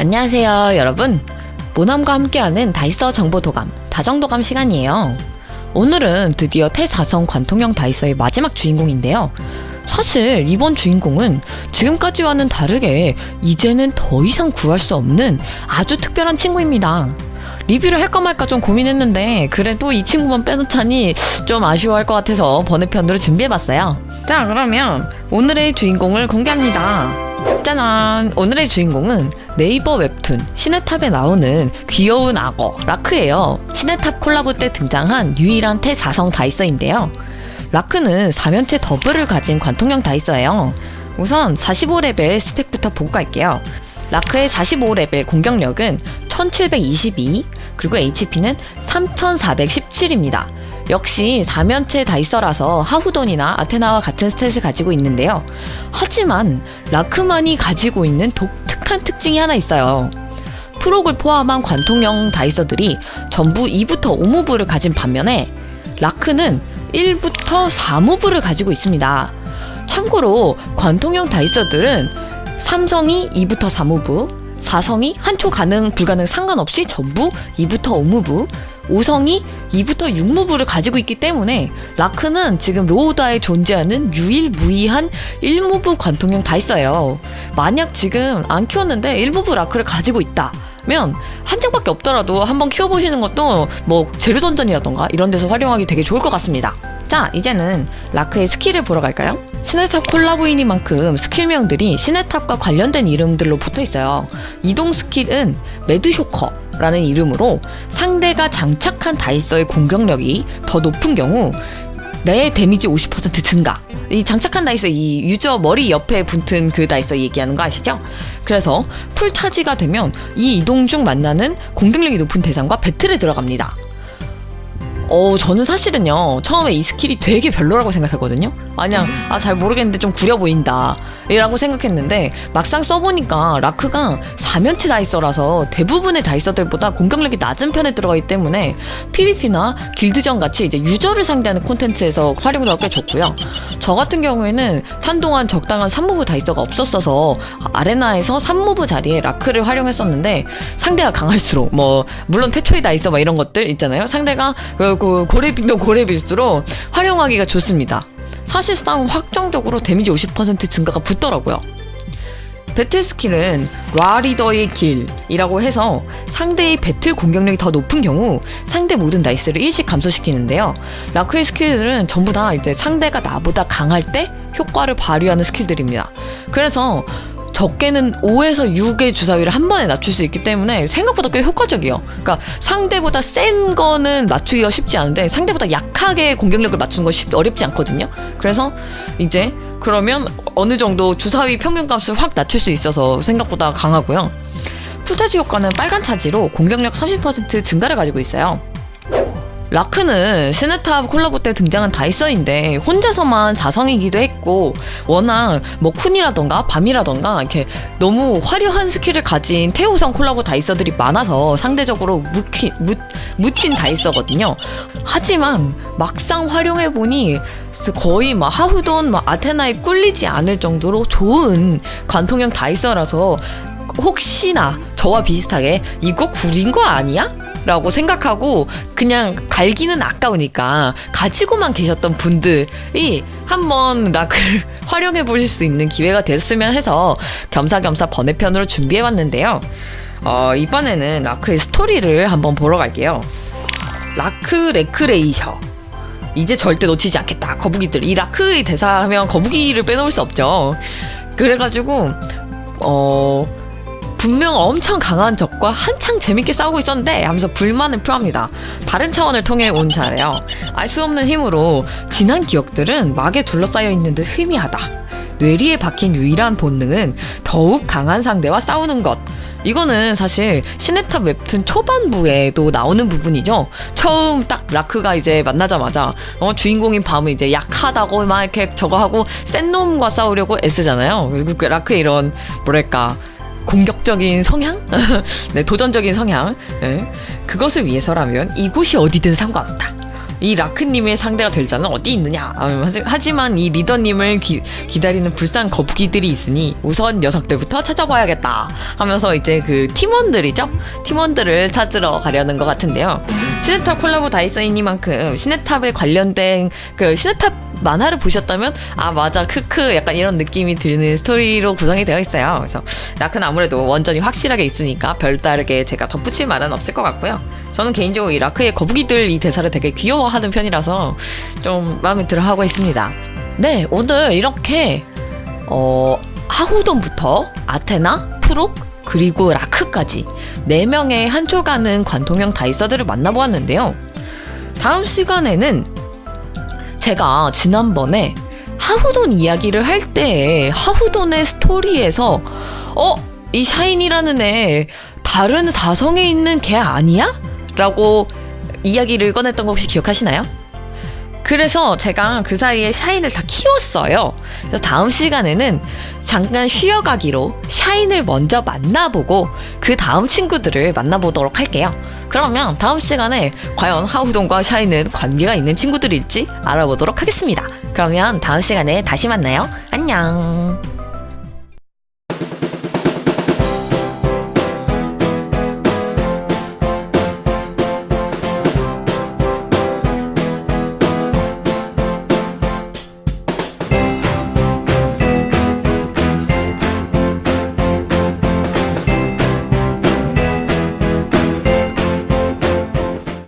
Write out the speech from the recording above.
안녕하세요, 여러분. 모남과 함께하는 다이서 정보 도감, 다정 도감 시간이에요. 오늘은 드디어 태사성 관통형 다이서의 마지막 주인공인데요. 사실 이번 주인공은 지금까지와는 다르게 이제는 더 이상 구할 수 없는 아주 특별한 친구입니다. 리뷰를 할까 말까 좀 고민했는데 그래도 이 친구만 빼놓자니 좀 아쉬워할 것 같아서 번외편으로 준비해봤어요. 자 그러면 오늘의 주인공을 공개합니다. 짜잔! 오늘의 주인공은 네이버 웹툰 시네탑에 나오는 귀여운 악어 라크예요. 시네탑 콜라보 때 등장한 유일한 태사성 다이서인데요. 라크는 4면체 더블을 가진 관통형 다이서예요. 우선 45레벨 스펙부터 보고 갈게요. 라크의 45레벨 공격력은 1722, 그리고 HP는 3417입니다. 역시 4면체 다이서라서 하후돈이나 아테나와 같은 스탯을 가지고 있는데요. 하지만 라크만이 가지고 있는 독 특한 특징이 하나 있어요. 프록을 포함한 관통형 다이서들이 전부 2부터 5무브를 가진 반면에 라크는 1부터 4무브를 가지고 있습니다. 참고로 관통형 다이서들은 삼성이 2부터 4무브, 사성이 한초 가능 불가능 상관없이 전부 2부터 5무브, 5성이 2부터 6무브를 가지고 있기 때문에 라크는 지금 로우다에 존재하는 유일무이한 1무브 관통형 다이서예요. 만약 지금 안 키웠는데 1무브 라크를 가지고 있다. 면한 장밖에 없더라도 한번 키워보시는 것도 뭐 재료 던전이라던가 이런 데서 활용하기 되게 좋을 것 같습니다. 자, 이제는 라크의 스킬을 보러 갈까요? 시네탑 콜라보이니만큼 스킬명들이 시네탑과 관련된 이름들로 붙어 있어요. 이동 스킬은 매드쇼커 라는 이름으로 상대가 장착한 다이서의 공격력이 더 높은 경우 내 데미지 50% 증가. 이 장착한 다이서 이 유저 머리 옆에 붙은 그 다이서 얘기하는 거 아시죠? 그래서 풀 차지가 되면 이 이동 중 만나는 공격력이 높은 대상과 배틀에 들어갑니다. 어, 저는 사실은요, 처음에 이 스킬이 되게 별로라고 생각했거든요? 마냥, 아, 잘 모르겠는데 좀 구려 보인다. 이라고 생각했는데, 막상 써보니까 라크가 4면체 다이서라서 대부분의 다이서들보다 공격력이 낮은 편에 들어가기 때문에 PVP나 길드전 같이 이제 유저를 상대하는 콘텐츠에서 활용도가 꽤 좋고요. 저 같은 경우에는 한동안 적당한 3무브 다이서가 없었어서 아레나에서 3무브 자리에 라크를 활용했었는데, 상대가 강할수록, 뭐, 물론 태초의 다이서 막 이런 것들 있잖아요. 상대가 그, 그 고래비면 고래빌수록 활용하기가 좋습니다. 사실상 확정적으로 데미지 50% 증가가 붙더라고요. 배틀 스킬은 라리더의 길이라고 해서 상대의 배틀 공격력이 더 높은 경우 상대 모든 다이스를 일씩 감소시키는데요. 라크의 스킬들은 전부 다 이제 상대가 나보다 강할 때 효과를 발휘하는 스킬들입니다. 그래서 적게는 5에서 6의 주사위를 한 번에 낮출 수 있기 때문에 생각보다 꽤 효과적이에요. 그러니까 상대보다 센 거는 맞추기가 쉽지 않은데 상대보다 약하게 공격력을 맞추는 거 쉽, 어렵지 않거든요. 그래서 이제 그러면 어느 정도 주사위 평균값을 확 낮출 수 있어서 생각보다 강하고요. 풀차지 효과는 빨간 차지로 공격력 30% 증가를 가지고 있어요. 라크는 시네탑 콜라보 때 등장한 다이서인데 혼자서만 4성이기도 했고 워낙 뭐 쿤이라던가 밤이라던가 이렇게 너무 화려한 스킬을 가진 태호성 콜라보 다이서들이 많아서 상대적으로 묵히, 묻, 묻힌 다이서거든요. 하지만 막상 활용해보니 거의 막 하후돈 막 아테나에 꿀리지 않을 정도로 좋은 관통형 다이서라서 혹시나 저와 비슷하게 이거 구린 거 아니야? 라고 생각하고 그냥 갈기는 아까우니까 가지고만 계셨던 분들이 한번 라크를 활용해 보실 수 있는 기회가 됐으면 해서 겸사겸사 번외편으로 준비해 왔는데요. 어, 이번에는 라크의 스토리를 한번 보러 갈게요. 라크 레크레이셔. 이제 절대 놓치지 않겠다. 거북이들. 이 라크의 대사하면 거북이를 빼놓을 수 없죠. 그래가지고, 어, 분명 엄청 강한 적과 한창 재밌게 싸우고 있었는데 하면서 불만을 표합니다. 다른 차원을 통해 온 자래요. 알 수 없는 힘으로 지난 기억들은 막에 둘러싸여 있는 듯 희미하다. 뇌리에 박힌 유일한 본능은 더욱 강한 상대와 싸우는 것. 이거는 사실 시네탑 웹툰 초반부에도 나오는 부분이죠. 처음 딱 라크가 이제 만나자마자 어, 주인공인 밤은 이제 약하다고 막 이렇게 저거 하고 센 놈과 싸우려고 애쓰잖아요. 그리고 그 라크의 이런 뭐랄까 공격적인 성향? 네, 도전적인 성향. 네. 그것을 위해서라면 이곳이 어디든 상관없다. 이 라크님의 상대가 될 자는 어디 있느냐? 아, 하지- 하지만 이 리더님을 기, 기다리는 불쌍한 거북이들이 있으니 우선 녀석들부터 찾아봐야겠다 하면서 이제 그 팀원들이죠? 팀원들을 찾으러 가려는 것 같은데요. 시네탑 콜라보 다이서이니만큼 시네탑에 관련된 그 시네탑 만화를 보셨다면 아 맞아. 크크. 약간 이런 느낌이 드는 스토리로 구성이 되어 있어요. 그래서 라크는 아무래도 원전이 확실하게 있으니까 별다르게 제가 덧붙일 말은 없을 것 같고요 저는 개인적으로 이 라크의 거북이들 이 대사를 되게 귀여워하는 편이라서 좀 마음에 들어 하고 있습니다 네 오늘 이렇게 어 하후돈부터 아테나 프록 그리고 라크까지 4명의 한 초 가는 관통형 다이서들을 만나보았는데요 다음 시간에는 제가 지난번에 하후돈 이야기를 할때 하후돈의 스토리에서 어? 이 샤인이라는 애 다른 사성에 있는 걔 아니야? 라고 이야기를 꺼냈던 거 혹시 기억하시나요? 그래서 제가 그 사이에 샤인을 다 키웠어요. 그래서 다음 시간에는 잠깐 쉬어가기로 샤인을 먼저 만나보고 그 다음 친구들을 만나보도록 할게요. 그러면 다음 시간에 과연 하우동과 샤인은 관계가 있는 친구들일지 알아보도록 하겠습니다. 그러면 다음 시간에 다시 만나요. 안녕.